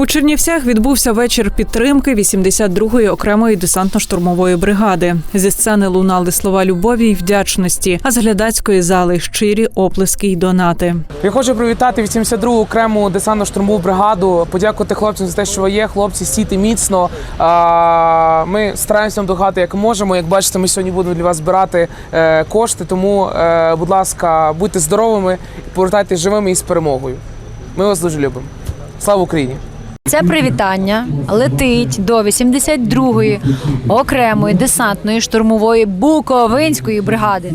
У Чернівцях відбувся вечір підтримки 82-ї окремої десантно-штурмової бригади. Зі сцени лунали слова любові й вдячності, а з глядацької зали щирі оплески й донати. Я хочу привітати 82-гу окрему десантно-штурмову бригаду, подякувати хлопцям за те, що ви є. Хлопці, стійте міцно. Ми стараємося допомагати як можемо. Як бачите, ми сьогодні будемо для вас збирати е, кошти. Тому, е, будь ласка, будьте здоровими, повертайтесь живими і з перемогою. Ми вас дуже любимо. Слава Україні! Це привітання летить до 82-ї окремої десантної штурмової Буковинської бригади.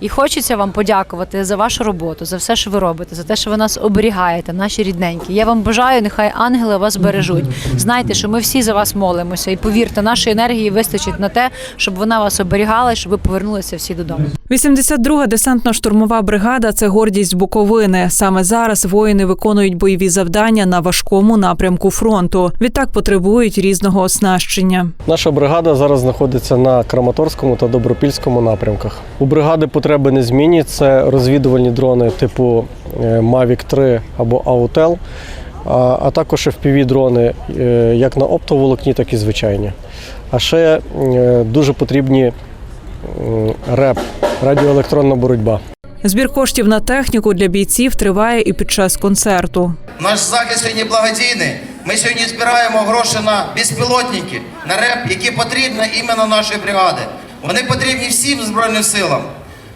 І хочеться вам подякувати за вашу роботу, за все, що ви робите, за те, що ви нас оберігаєте, наші рідненькі. Я вам бажаю, нехай ангели вас бережуть. Знайте, що ми всі за вас молимося, і повірте, нашої енергії вистачить на те, щоб вона вас оберігала і щоб ви повернулися всі додому. 82-га десантно-штурмова бригада це гордість Буковини. Саме зараз воїни виконують бойові завдання на важкому напрямку фронту. Відтак потребують різного оснащення. Наша бригада зараз знаходиться на Краматорському та Добропільському напрямках. У бригади потреби незмінні. Це розвідувальні дрони типу е, Mavic 3 або Autel, а також fpv дрони е, як на оптоволокні, так і звичайні. А ще е, дуже потрібні РЕП радіоелектронна боротьба. Збір коштів на техніку для бійців триває і під час концерту. Наш захист сьогодні благодійний. Ми сьогодні збираємо гроші на безпілотники, на РЕП, які потрібні іменно нашій бригаді. Вони потрібні всім Збройним силам.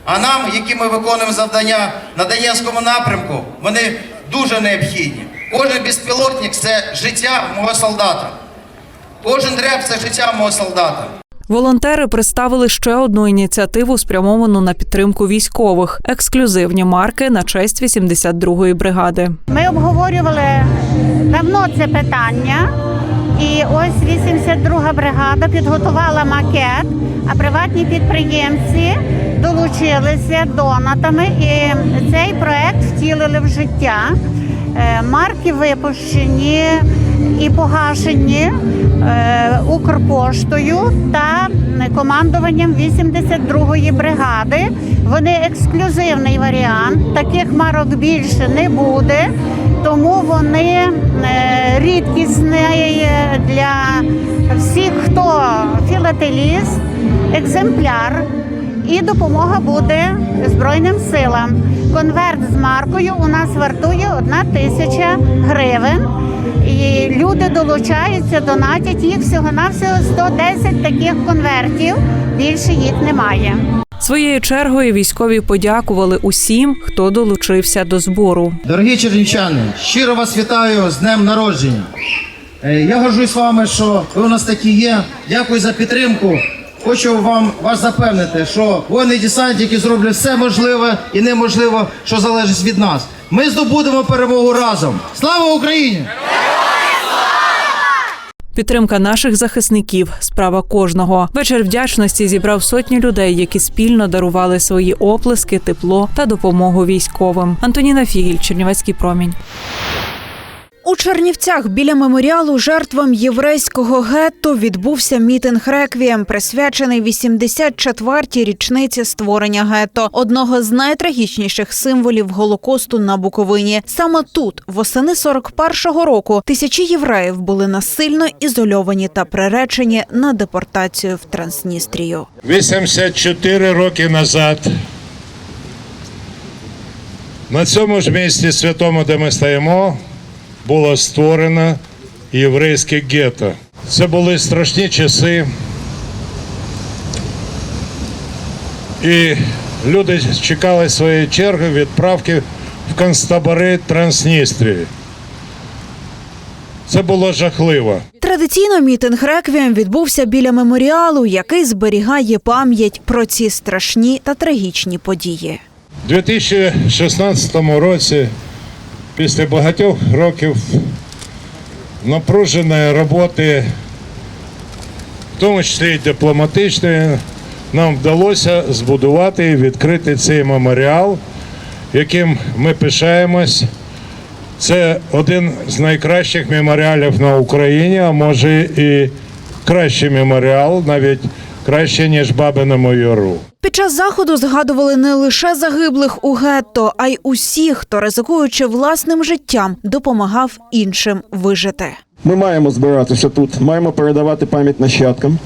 А нам, які ми виконуємо завдання на Донецькому напрямку, вони дуже необхідні. Кожен безпілотник це життя мого солдата. Кожен РЕП це життя мого солдата. Волонтери представили ще одну ініціативу, спрямовану на підтримку військових ексклюзивні марки на честь 82-ї бригади. Ми обговорювали давно це питання, і ось 82 бригада підготувала макет, а приватні підприємці долучилися донатами і цей проект втілили в життя. Е, Марки випущені і погашені е, Укрпоштою та командуванням 82-ї бригади. Вони ексклюзивний варіант. Таких марок більше не буде, тому вони е, рідкісний для всіх, хто філателіст, екземпляр. І допомога буде Збройним силам. Конверт з маркою у нас вартує одна тисяча гривень. І люди долучаються, донатять їх всього-навсього 110 таких конвертів. Більше їх немає. Своєю чергою військові подякували усім, хто долучився до збору. Дорогі чернівчани, щиро вас вітаю з днем народження. Е, Я горжусь вами, що ви у нас такі є. Дякую за підтримку. Хочу вам вас запевнити, що воїни десантники зроблять все можливе і неможливе, що залежить від нас. Ми здобудемо перемогу разом. Слава Україні! Підтримка наших захисників справа кожного. Вечір вдячності зібрав сотні людей, які спільно дарували свої оплески, тепло та допомогу військовим. Антоніна Фігіль, Чернівецький промінь. У Чернівцях біля меморіалу жертвам єврейського гетто відбувся мітинг реквієм, присвячений 84-й річниці створення гетто, одного з найтрагічніших символів голокосту на Буковині. Саме тут, восени 41-го року, тисячі євреїв були насильно ізольовані та приречені на депортацію в Трансністрію. 84 роки назад на цьому ж місці святому, де ми стоїмо, було створено єврейське гетто. Це були страшні часи. І люди чекали своєї черги відправки в концтабори Трансністрії. Це було жахливо. Традиційно мітинг реквієм відбувся біля меморіалу, який зберігає пам'ять про ці страшні та трагічні події. У 2016 році, після багатьох років напруженої роботи, в тому числі і дипломатичної, нам вдалося збудувати і відкрити цей меморіал, яким ми пишаємось. Це один з найкращих меморіалів на Україні, а може і кращий меморіал, навіть краще, ніж Бабиному Яру. Під час заходу згадували не лише загиблих у гетто, а й усіх, хто ризикуючи власним життям, допомагав іншим вижити. Ми маємо збиратися тут, маємо передавати пам'ять нащадкам,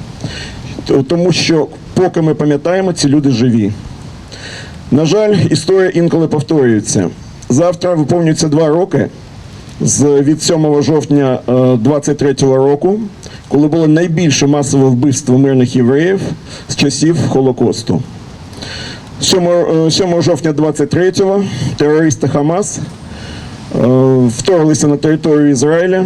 тому що поки ми пам'ятаємо, ці люди живі. На жаль, історія інколи повторюється. Завтра виповнюється два роки з від 7 жовтня 23 року, коли було найбільше масове вбивство мирних євреїв з часів Холокосту. 7, е, 7 жовтня 23-го терористи Хамас е, вторглися на територію Ізраїля,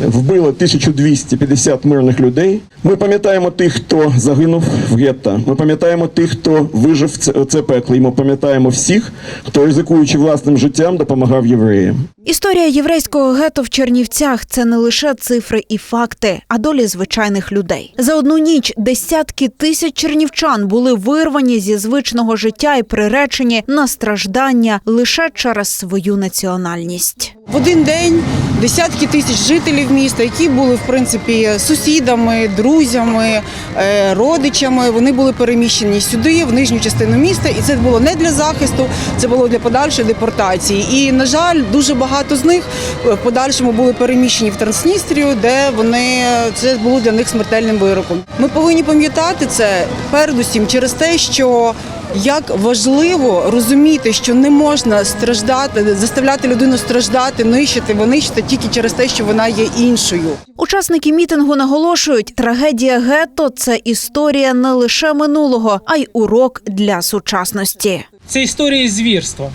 вбили 1250 мирних людей. Ми пам'ятаємо тих, хто загинув в гетто. Ми пам'ятаємо тих, хто вижив в це пекло. І ми пам'ятаємо всіх, хто ризикуючи власним життям, допомагав євреям. Історія єврейського гетто в Чернівцях це не лише цифри і факти, а долі звичайних людей. За одну ніч десятки тисяч чернівчан були вирвані зі звичного життя і приречені на страждання лише через свою національність. В один день десятки тисяч жителів міста, які були в принципі сусідами, друзями, е, родичами, вони були переміщені сюди, в нижню частину міста, і це було не для захисту, це було для подальшої депортації. І на жаль, дуже багато з них е, в подальшому були переміщені в Трансністрію, де вони це було для них смертельним вироком. Ми повинні пам'ятати це передусім через те, що як важливо розуміти, що не можна страждати, заставляти людину страждати, нищити, винищити тільки через те, що вона є іншою. Учасники мітингу наголошують, трагедія гетто це історія не лише минулого, а й урок для сучасності. Це історія звірства.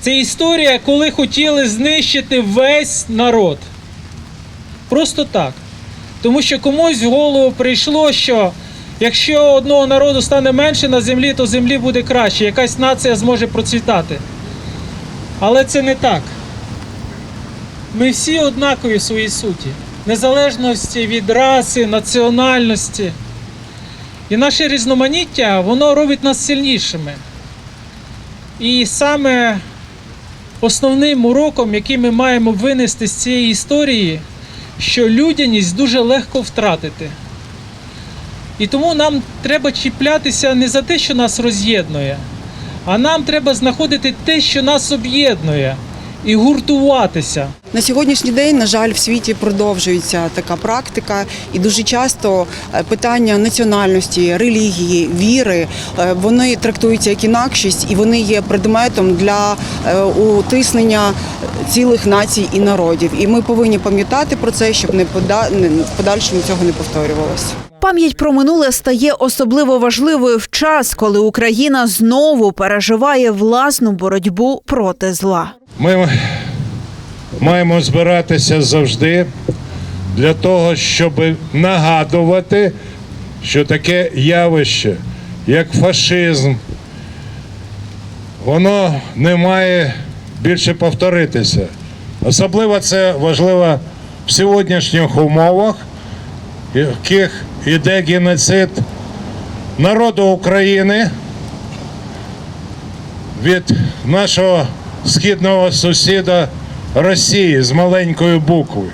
Це історія, коли хотіли знищити весь народ. Просто так. Тому що комусь в голову прийшло, що якщо одного народу стане менше на землі, то землі буде краще, якась нація зможе процвітати. Але це не так. Ми всі однакові в своїй суті, незалежності від раси, національності. І наше різноманіття, воно робить нас сильнішими. І саме основним уроком, який ми маємо винести з цієї історії, що людяність дуже легко втратити. І тому нам треба чіплятися не за те, що нас роз'єднує, а нам треба знаходити те, що нас об'єднує, і гуртуватися. На сьогоднішній день, на жаль, в світі продовжується така практика, і дуже часто е, питання національності, релігії, віри е, вони трактуються як інакшість, і вони є предметом для е, утиснення цілих націй і народів. І ми повинні пам'ятати про це, щоб не в подальшому цього не повторювалося. Пам'ять про минуле стає особливо важливою в час, коли Україна знову переживає власну боротьбу проти зла. Ми маємо збиратися завжди для того, щоб нагадувати, що таке явище, як фашизм, воно не має більше повторитися. Особливо це важливо в сьогоднішніх умовах, в яких іде геноцид народу України від нашого східного сусіда Росії з маленькою буквою.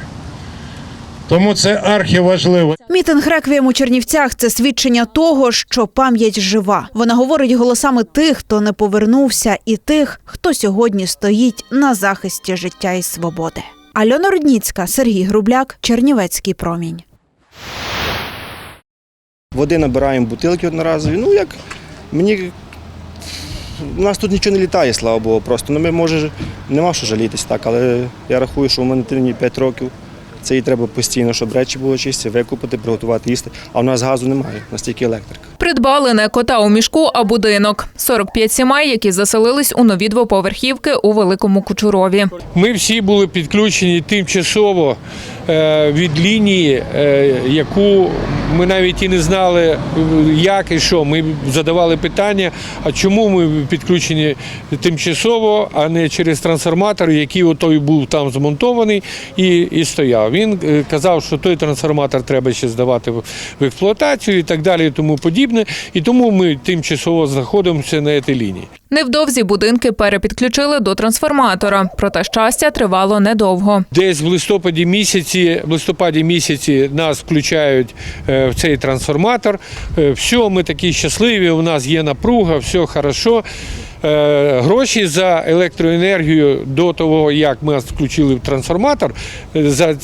Тому це архіважливо. Мітинг реквієм у Чернівцях це свідчення того, що пам'ять жива. Вона говорить голосами тих, хто не повернувся, і тих, хто сьогодні стоїть на захисті життя і свободи. Альона Рудніцька, Сергій Грубляк, Чернівецький промінь. Води набираємо бутилки одноразові. Ну як мені. У нас тут нічого не літає, слава Богу, просто. Ну ми може нема що жалітись, так, але я рахую, що в мене дитині 5 років. Це їй треба постійно, щоб речі були чисті, викупити, приготувати, їсти. А в нас газу немає, настільки електрика. Придбали не кота у мішку, а будинок. 45 сімей, які заселились у нові двоповерхівки у Великому Кучурові. Ми всі були підключені тимчасово від лінії, е, яку ми навіть і не знали, е, як і що. Ми задавали питання, а чому ми підключені тимчасово, а не через трансформатор, який отой був там змонтований і, і стояв. Він е, казав, що той трансформатор треба ще здавати в експлуатацію і так далі, і тому подібне. І тому ми тимчасово знаходимося на цій лінії. Невдовзі будинки перепідключили до трансформатора. Проте щастя тривало недовго. Десь в листопаді місяці, в листопаді місяці нас включають е, в цей трансформатор. Е, Все, ми такі щасливі. У нас є напруга, все хорошо. е, гроші за електроенергію до того, як ми включили в трансформатор за,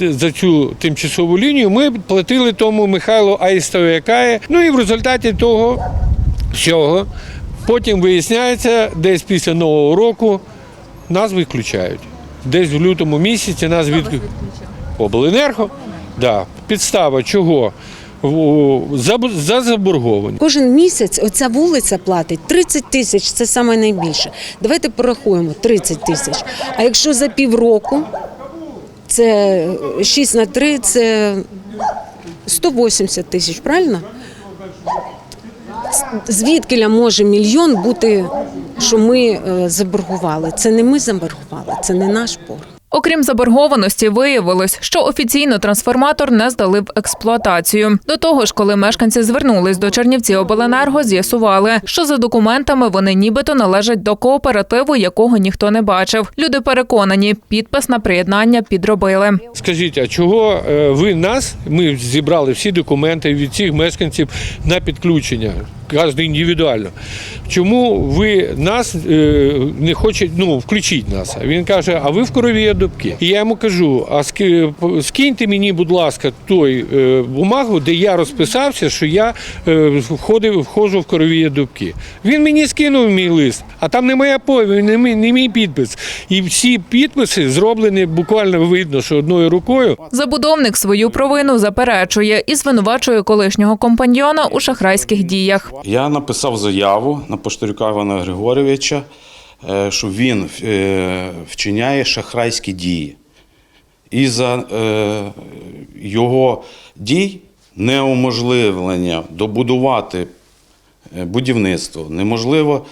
за цю тимчасову лінію, ми платили тому Михайлу Аїстові Якає. Ну і в результаті того всього потім виясняється, десь після Нового року нас виключають. Десь в лютому місяці нас від... Обленерго. Да. Підстава чого? За заборгованість. Кожен місяць оця вулиця платить 30 тисяч, це саме найбільше. Давайте порахуємо 30 тисяч. А якщо за півроку, це 6 на 3, це 180 тисяч, правильно? Звідкиля може мільйон бути, що ми е, заборгували? Це не ми заборгували, це не наш борг. Окрім заборгованості, виявилось, що офіційно трансформатор не здали в експлуатацію. До того ж, коли мешканці звернулись до Чернівці обленерго, з'ясували, що за документами вони нібито належать до кооперативу, якого ніхто не бачив. Люди переконані, підпис на приєднання підробили. Скажіть, а чого е, ви нас? Ми зібрали всі документи від всіх мешканців на підключення, кожен індивідуально. Чому ви нас е, не хочете, ну, включіть нас? Він каже, а ви в корові дубки. І я йому кажу: а ски- скиньте мені, будь ласка, той е, бумагу, де я розписався, що я е, входив, входжу в корові дубки. Він мені скинув мій лист, а там не моя повідь, не мій, не мій підпис. І всі підписи зроблені буквально видно, що одною рукою. Забудовник свою провину заперечує і звинувачує колишнього компаньйона у шахрайських діях. Я написав заяву на Поштарюка Івана Григорьовича, е, що він е, вчиняє шахрайські дії. І за е, його дій неуможливлення добудувати будівництво, неможливо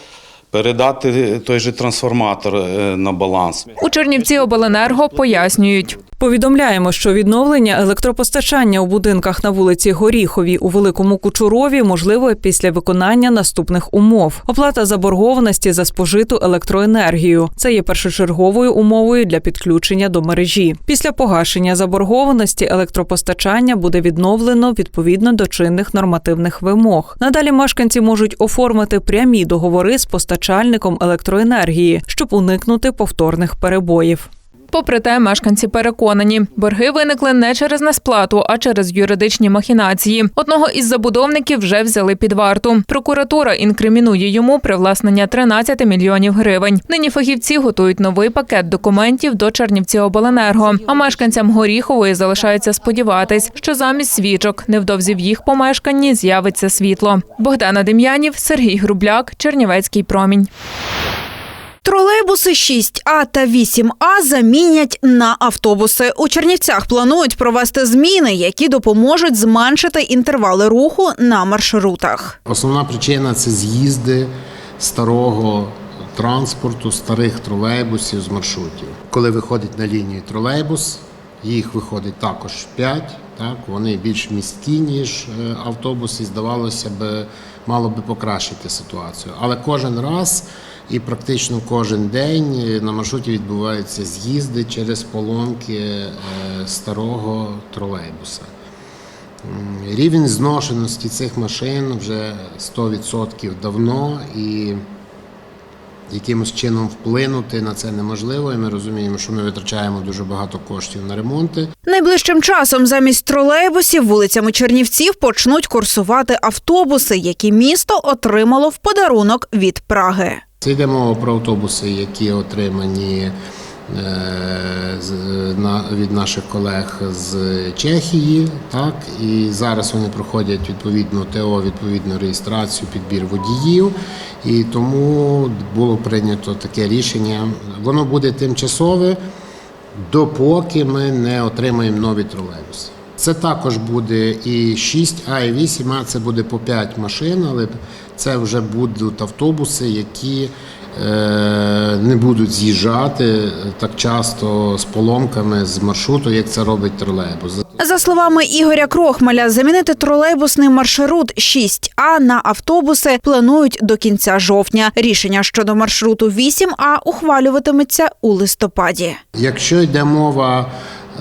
передати той же трансформатор е, на баланс. У Чернівці обленерго пояснюють. Повідомляємо, що відновлення електропостачання у будинках на вулиці Горіховій у Великому Кучурові можливе після виконання наступних умов: оплата заборгованості за спожиту електроенергію. Це є першочерговою умовою для підключення до мережі. Після погашення заборгованості електропостачання буде відновлено відповідно до чинних нормативних вимог. Надалі мешканці можуть оформити прямі договори з постачальником електроенергії, щоб уникнути повторних перебоїв. Попри те, мешканці переконані, борги виникли не через несплату, а через юридичні махінації. Одного із забудовників вже взяли під варту. Прокуратура інкримінує йому привласнення 13 мільйонів гривень. Нині фахівці готують новий пакет документів до Чернівці обленерго. А мешканцям Горіхової залишається сподіватись, що замість свічок невдовзі в їх помешканні з'явиться світло. Богдана Дем'янів, Сергій Грубляк, Чернівецький промінь. Тролейбуси 6А та 8А замінять на автобуси. У Чернівцях планують провести зміни, які допоможуть зменшити інтервали руху на маршрутах. Основна причина це з'їзди старого транспорту, старих тролейбусів з маршрутів. Коли виходить на лінію тролейбус, їх виходить також 5, так, вони більш місткі, ніж е, автобуси, здавалося б, мало би покращити ситуацію. Але кожен раз і практично кожен день е, на маршруті відбуваються з'їзди через поломки е, старого тролейбуса. Рівень зношеності цих машин вже 100% давно і якимось чином вплинути на це неможливо. І ми розуміємо, що ми витрачаємо дуже багато коштів на ремонти. Найближчим часом замість тролейбусів вулицями Чернівців почнуть курсувати автобуси, які місто отримало в подарунок від Праги. Це йде мова про автобуси, які отримані е, від наших колег з Чехії. Так, і зараз вони проходять відповідну ТО, відповідну реєстрацію, підбір водіїв. І тому було прийнято таке рішення. Воно буде тимчасове, допоки ми не отримаємо нові тролейбуси. Це також буде і 6А, і 8А, це буде по 5 машин, але це вже будуть автобуси, які е, не будуть з'їжджати так часто з поломками з маршруту, як це робить тролейбус. За словами Ігоря Крохмаля, замінити тролейбусний маршрут 6А на автобуси планують до кінця жовтня. Рішення щодо маршруту 8А ухвалюватиметься у листопаді. Якщо йде мова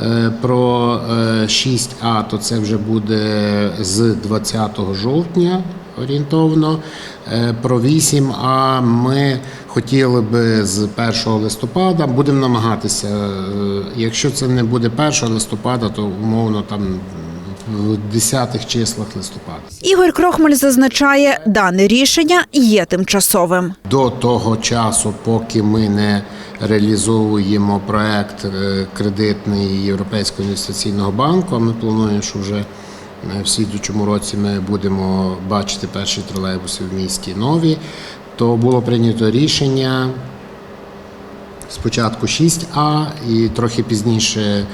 е, про е, 6А, то це вже буде з 20 жовтня орієнтовно. Е, Про 8А ми хотіли би з 1 листопада. Будемо намагатися. е, Якщо це не буде 1 листопада, то умовно там в 10-х числах листопада. Ігор Крохмаль зазначає, дане рішення є тимчасовим. До того часу, поки ми не реалізовуємо проект е, кредитний Європейського інвестиційного банку, а ми плануємо, що вже в слідучому році ми будемо бачити перші тролейбуси в місті нові, то було прийнято рішення спочатку 6А і трохи пізніше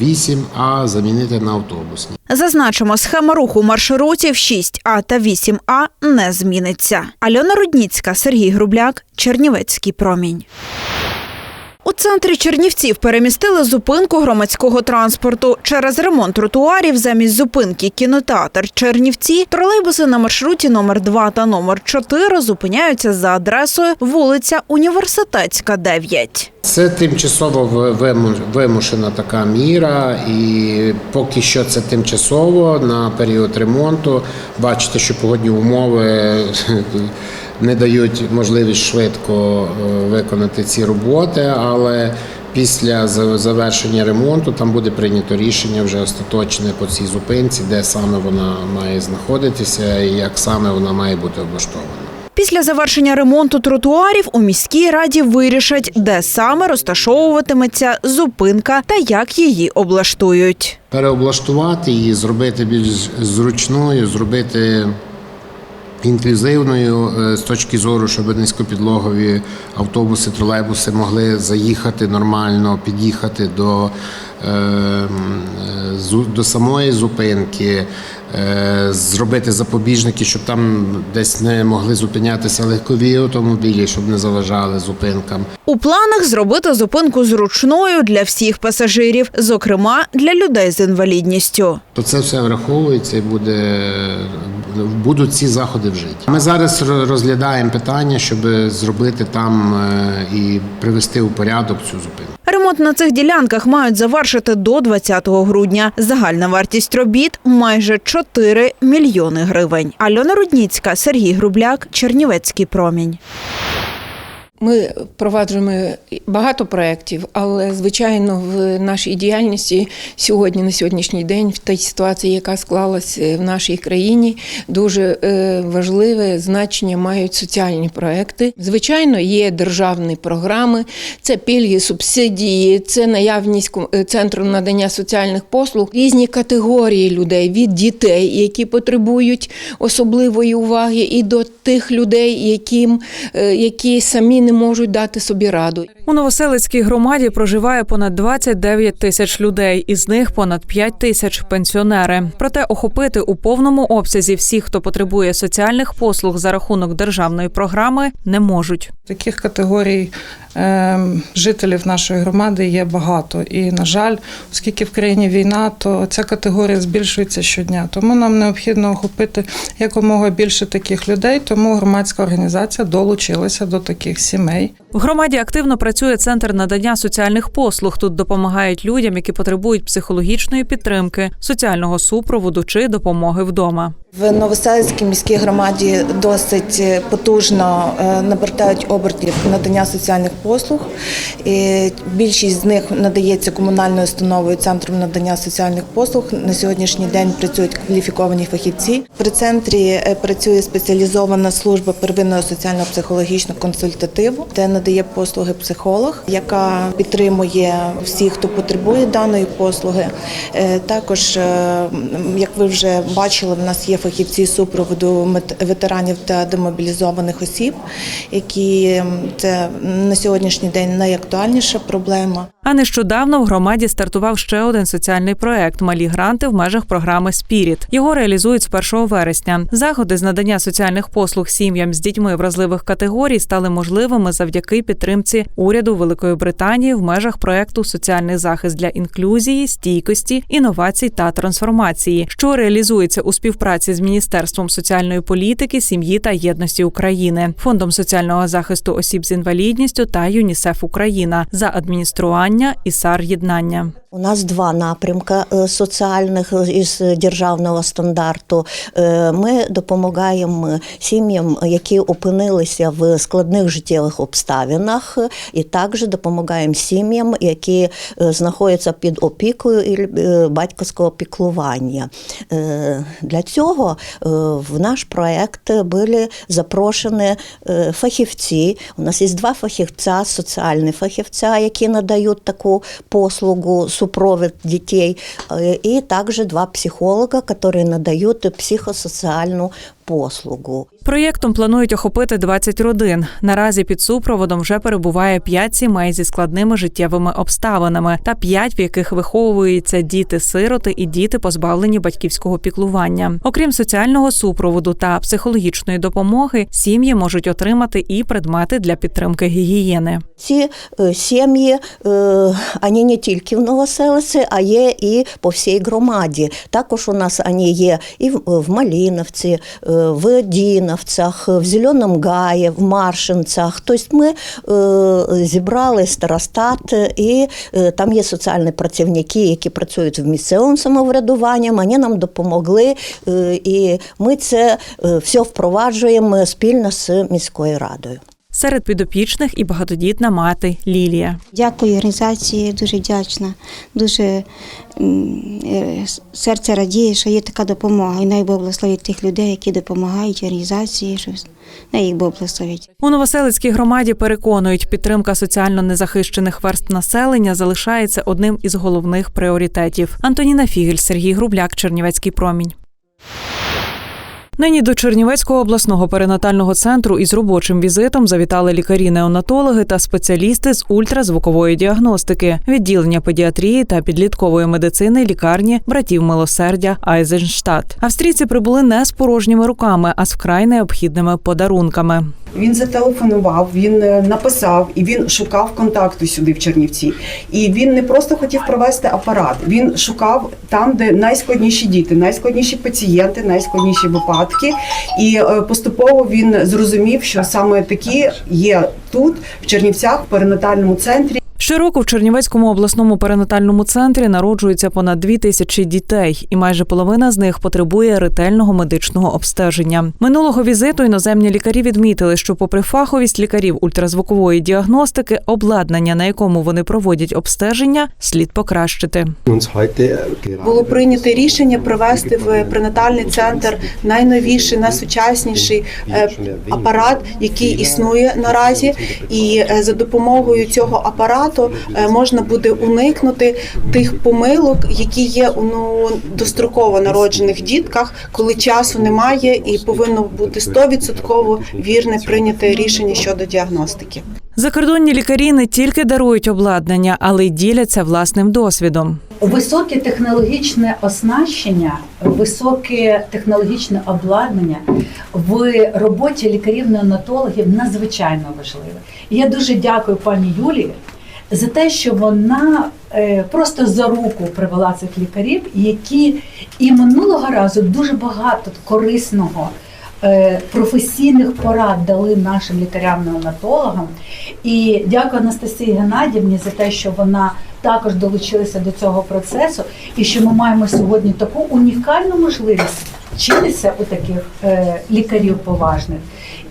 8А замінити на автобусні. Зазначимо, схема руху маршрутів 6А та 8А не зміниться. Альона Рудніцька, Сергій Грубляк, Чернівецький промінь. У центрі Чернівців перемістили зупинку громадського транспорту. Через ремонт тротуарів замість зупинки кінотеатр Чернівці тролейбуси на маршруті номер 2 та номер 4 зупиняються за адресою вулиця Університетська, 9. Це тимчасово вимушена така міра, і поки що це тимчасово на період ремонту. Бачите, що погодні умови не дають можливість швидко е, виконати ці роботи, але після завершення ремонту там буде прийнято рішення вже остаточне по цій зупинці, де саме вона має знаходитися і як саме вона має бути облаштована. Після завершення ремонту тротуарів у міській раді вирішать, де саме розташовуватиметься зупинка та як її облаштують. переоблаштувати її, зробити більш зручною, зробити інклюзивною е, з точки зору, щоб низькопідлогові автобуси, тролейбуси могли заїхати нормально, під'їхати до, е, м, е, до самої зупинки. Е, Зробити запобіжники, щоб там десь не могли зупинятися легкові автомобілі, щоб не заважали зупинкам. У планах зробити зупинку зручною для всіх пасажирів, зокрема для людей з інвалідністю. То це все враховується і буде будуть ці заходи вжиті. Ми зараз розглядаємо питання, щоб зробити там е, і привести у порядок цю зупинку. Ремонт на цих ділянках мають завершити до 20 грудня. Загальна вартість робіт майже 4 мільйони гривень. Альона Рудніцька, Сергій Грубляк, Чернівецький промінь. Ми впроваджуємо багато проєктів, але звичайно в нашій діяльності сьогодні, на сьогоднішній день, в тій ситуації, яка склалася в нашій країні, дуже е, важливе значення мають соціальні проекти. Звичайно, є державні програми, це пільги, субсидії, це наявність е, центру надання соціальних послуг, різні категорії людей від дітей, які потребують особливої уваги, і до тих людей, яким, е, які самі не можуть дати собі раду. У Новоселицькій громаді проживає понад 29 тисяч людей, із них понад 5 тисяч пенсіонери. Проте охопити у повному обсязі всіх, хто потребує соціальних послуг за рахунок державної програми, не можуть. Таких категорій жителів нашої громади є багато. І, на жаль, оскільки в країні війна, то ця категорія збільшується щодня. Тому нам необхідно охопити якомога більше таких людей. Тому громадська організація долучилася до таких сімей. В громаді активно працює центр надання соціальних послуг. Тут допомагають людям, які потребують психологічної підтримки, соціального супроводу чи допомоги вдома. В Новоселицькій міській громаді досить е, потужно е, набертають обертів надання соціальних послуг. І більшість з них надається комунальною установою центром надання соціальних послуг. На сьогоднішній день працюють кваліфіковані фахівці. При центрі е, працює спеціалізована служба первинного соціально-психологічного консультативу, де надає послуги психолог, яка підтримує всіх, хто потребує даної послуги. Е, Також, е, як ви вже бачили, в нас є фахівці супроводу ветеранів та демобілізованих осіб, які це на сьогоднішній день найактуальніша проблема. А нещодавно в громаді стартував ще один соціальний проект Малі гранти в межах програми Спіріт. Його реалізують з 1 вересня. Заходи з надання соціальних послуг сім'ям з дітьми вразливих категорій стали можливими завдяки підтримці уряду Великої Британії в межах проекту Соціальний захист для інклюзії, стійкості, інновацій та трансформації, що реалізується у співпраці з Міністерством соціальної політики, сім'ї та єдності України, фондом соціального захисту осіб з інвалідністю та ЮНІСЕФ Україна за адміністрування і САР єднання. У нас два напрямки е, соціальних е, із державного стандарту. Е, Ми допомагаємо сім'ям, які опинилися в складних життєвих обставинах, і також допомагаємо сім'ям, які знаходяться під опікою і батьківського піклування. Для цього в наш проект були запрошені фахівці. У нас є два фахівця, соціальні фахівця, які надають таку послугу супровід детей, и также два психолога, которые надают психосоціальну послугу. Проєктом планують охопити 20 родин. Наразі під супроводом вже перебуває 5 сімей зі складними життєвими обставинами та 5, в яких виховуються діти-сироти і діти, позбавлені батьківського піклування. Окрім соціального супроводу та психологічної допомоги, сім'ї можуть отримати і предмети для підтримки гігієни. Ці е, сім'ї е, вони не тільки в Новоселиці, а є і по всій громаді. Також у нас вони є і в- в Маліновці, е, в Діновцях, в Зеленому Гае, в Маршинцях. Тобто ми е, зібрали старостат, і е, там є соціальні працівники, які працюють в місцевому самоврядуванні. Вони нам допомогли, е, і ми це е, все впроваджуємо спільно з міською радою. Серед підопічних і багатодітна мати Лілія. Дякую організації, дуже вдячна. Дуже е, серце радіє, що є така допомога. І най Бог благословить тих людей, які допомагають організації, що най їх Бог благословить. У Новоселицькій громаді переконують, підтримка соціально незахищених верств населення залишається одним із головних пріоритетів. Антоніна Фігель, Сергій Грубляк, Чернівецький промінь. Нині до Чернівецького обласного перинатального центру із робочим візитом завітали лікарі-неонатологи та спеціалісти з ультразвукової діагностики, відділення педіатрії та підліткової медицини лікарні братів милосердя Айзенштадт. Австрійці прибули не з порожніми руками, а з вкрай необхідними подарунками. Він зателефонував, він е, написав і він шукав контакту сюди в Чернівці. І він не просто хотів провести апарат, він шукав там, де найскладніші діти, найскладніші пацієнти, найскладніші випадки. І е, поступово він зрозумів, що саме такі є тут, в Чернівцях, в перинатальному центрі. Щороку в Чернівецькому обласному перинатальному центрі народжується понад дві тисячі дітей, і майже половина з них потребує ретельного медичного обстеження. Минулого візиту іноземні лікарі відмітили, що, попри фаховість лікарів ультразвукової діагностики, обладнання, на якому вони проводять обстеження, слід покращити. Було прийнято рішення привести в пренатальний центр найновіший, найсучасніший е, апарат, який існує наразі, і е, за допомогою цього апарату е, можна буде уникнути тих помилок, які є у ну, достроково народжених дітках, коли часу немає, і повинно бути 100% вірне прийняте рішення щодо діагностики. Закордонні лікарі не тільки дарують обладнання, але й діляться власним досвідом. Високе технологічне оснащення, високе технологічне обладнання в роботі лікарів-неонатологів надзвичайно важливе. І я дуже дякую пані Юлії за те, що вона е, просто за руку привела цих лікарів, які і минулого разу дуже багато корисного. е, Професійних порад дали нашим лікарям-неонатологам. І дякую Анастасії Геннадівні за те, що вона також долучилася до цього процесу, і що ми маємо сьогодні таку унікальну можливість вчитися у таких е, лікарів поважних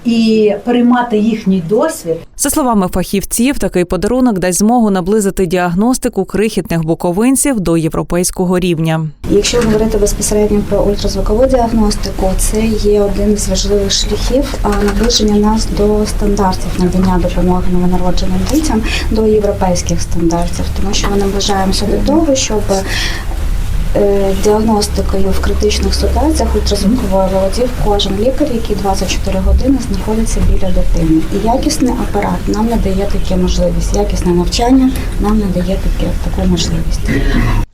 і переймати їхній досвід. За словами фахівців, такий подарунок дасть змогу наблизити діагностику крихітних буковинців до європейського рівня. Якщо говорити безпосередньо про ультразвукову діагностику, це є один з важливих шляхів наближення нас до стандартів надання допомоги новонародженим дітям до європейських стандартів, тому що ми наближаємося до того, щоб діагностикою в критичних ситуаціях ультразвукової володів кожен лікар, який 24 години знаходиться біля дитини. І якісний апарат нам надає таку можливість, якісне навчання нам надає таке, таку можливість.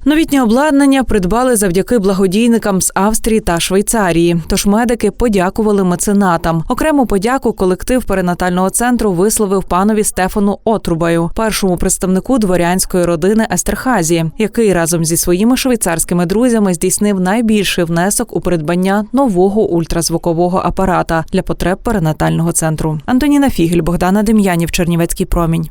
Новітнє обладнання придбали завдяки благодійникам з Австрії та Швейцарії. Тож медики подякували меценатам. Окрему подяку колектив перинатального центру висловив панові Стефану Отрубаю, першому представнику дворянської родини Естерхазі, який разом зі своїми швейцарськими друзями здійснив найбільший внесок у придбання нового ультразвукового апарата для потреб перинатального центру. Антоніна Фігель, Богдана Дем'янів, Чернівецький промінь.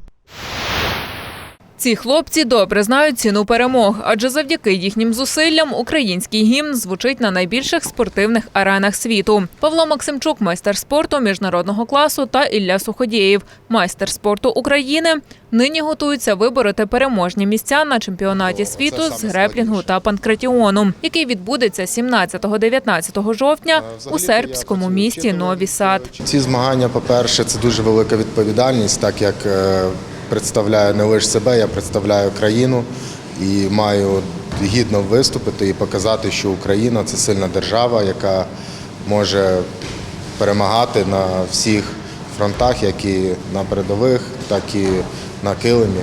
Ці хлопці добре знають ціну перемог, адже завдяки їхнім зусиллям український гімн звучить на найбільших спортивних аренах світу. Павло Максимчук, майстер спорту міжнародного класу, та Ілля Суходєєв, майстер спорту України, нині готуються вибороти переможні місця на чемпіонаті світу з греплінгу та панкратіону, який відбудеться 17-19 жовтня у сербському місті Нові Сад. Ці змагання, по-перше, це дуже велика відповідальність, так як е, представляю не лише себе, я представляю країну і маю гідно виступити і показати, що Україна це сильна держава, яка може перемагати на всіх фронтах, як і на передових, так і на килимі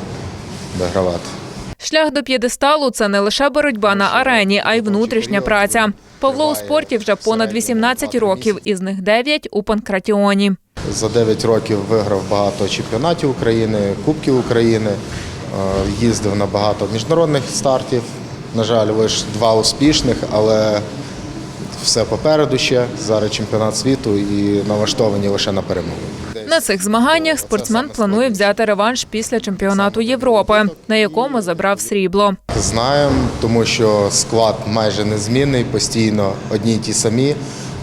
вигравати. Шлях до п'єдесталу це не лише боротьба на арені, а й внутрішня праця. Павло у спорті вже понад 18 років, із них 9 у панкратіоні. За 9 років виграв багато чемпіонатів України, Кубків України, е, їздив на багато міжнародних стартів. На жаль, лише два успішних, але все попереду ще. Зараз чемпіонат світу і налаштовані лише на перемогу. На цих змаганнях спортсмен планує взяти реванш після чемпіонату Європи, на якому забрав срібло. Знаємо, тому що склад майже незмінний, постійно одні й ті самі.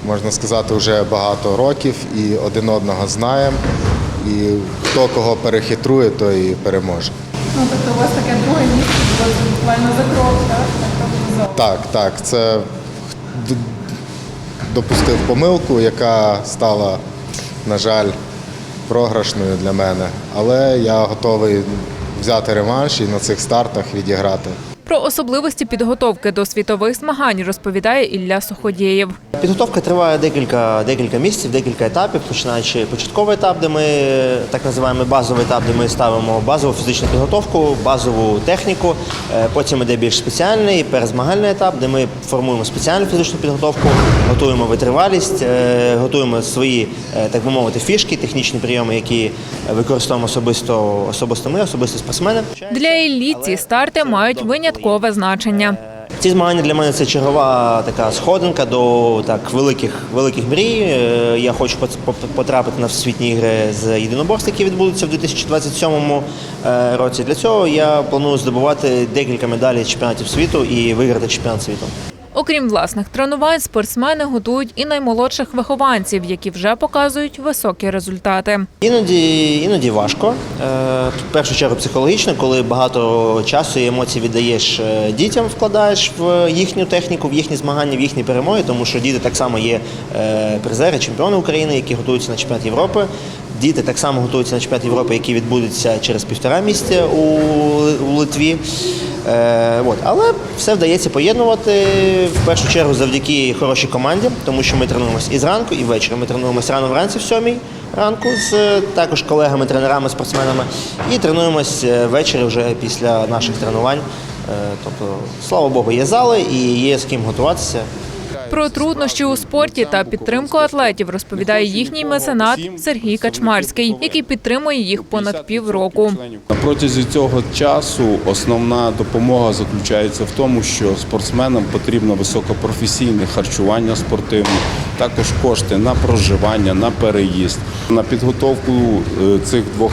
Можна сказати, вже багато років і один одного знаємо. І хто кого перехитрує, той і переможе. Ну, тобто у вас таке друге місце було буквально за крок, так? Так, Так, так, це допустив помилку, яка стала, на жаль, програшною для мене. Але я готовий взяти реванш і на цих стартах відіграти. Про особливості підготовки до світових змагань розповідає Ілля Суходєєв. Підготовка триває декілька, декілька місяців, декілька етапів, починаючи початковий етап, де ми так називаємо базовий етап, де ми ставимо базову фізичну підготовку, базову техніку. Е, Потім іде більш спеціальний перезмагальний етап, де ми формуємо спеціальну фізичну підготовку, готуємо витривалість, е, готуємо свої, е, так би мовити, фішки, технічні прийоми, які використовуємо особисто, особисто ми, особисто спортсмени. Для Іллі ці старти мають виняткове значення. Ці змагання для мене це чергова така сходинка до так великих великих мрій. Е, Я хочу потрапити на всесвітні ігри з єдиноборств, які відбудуться в 2027 е, році. Для цього я планую здобувати декілька медалей чемпіонатів світу і виграти чемпіонат світу. Окрім власних тренувань, спортсмени готують і наймолодших вихованців, які вже показують високі результати. Іноді, іноді важко. Е, В першу чергу психологічно, коли багато часу і емоцій віддаєш е, дітям, вкладаєш в їхню техніку, в їхні змагання, в їхні перемоги, тому що діти так само є е, призери, чемпіони України, які готуються на чемпіонат Європи. Діти так само готуються на чемпіонат Європи, який відбудеться через півтора місяця у, Литві. Е, от. Але все вдається поєднувати в першу чергу завдяки хорошій команді, тому що ми тренуємося і зранку, і ввечері. Ми тренуємося рано вранці в сьомій ранку з е, також колегами, тренерами, спортсменами. І тренуємось е, ввечері вже після наших тренувань. Е, Тобто, слава Богу, є зали і є з ким готуватися. Про труднощі у спорті та підтримку атлетів розповідає їхній меценат Сергій Качмарський, який підтримує їх понад півроку. Протязі цього часу основна допомога заключається в тому, що спортсменам потрібно високопрофесійне харчування спортивне, також кошти на проживання, на переїзд. На підготовку е, цих двох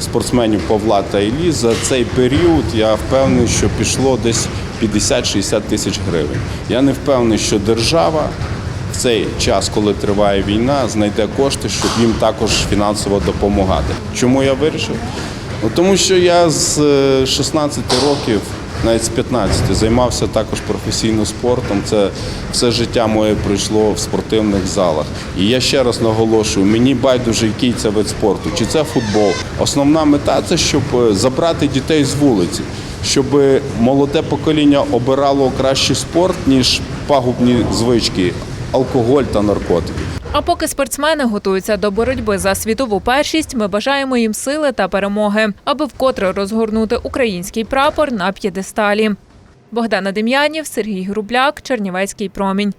спортсменів Павла та Іллі за цей період я впевнений, що пішло десь 50-60 тисяч гривень. Я не впевнений, що держава в цей час, коли триває війна, знайде кошти, щоб їм також фінансово допомагати. Чому я вирішив? Ну, тому що я з е, 16 років, навіть з 15, займався також професійно спортом. Це все життя моє пройшло в спортивних залах. І я ще раз наголошую: мені байдуже, який це вид спорту, чи це футбол. Основна мета це щоб е, забрати дітей з вулиці, щоб молоде покоління обирало кращий спорт, ніж пагубні звички, алкоголь та наркотики. А поки спортсмени готуються до боротьби за світову першість, ми бажаємо їм сили та перемоги, аби вкотре розгорнути український прапор на п'єдесталі. Богдана Дем'янів, Сергій Грубляк, Чернівецький промінь.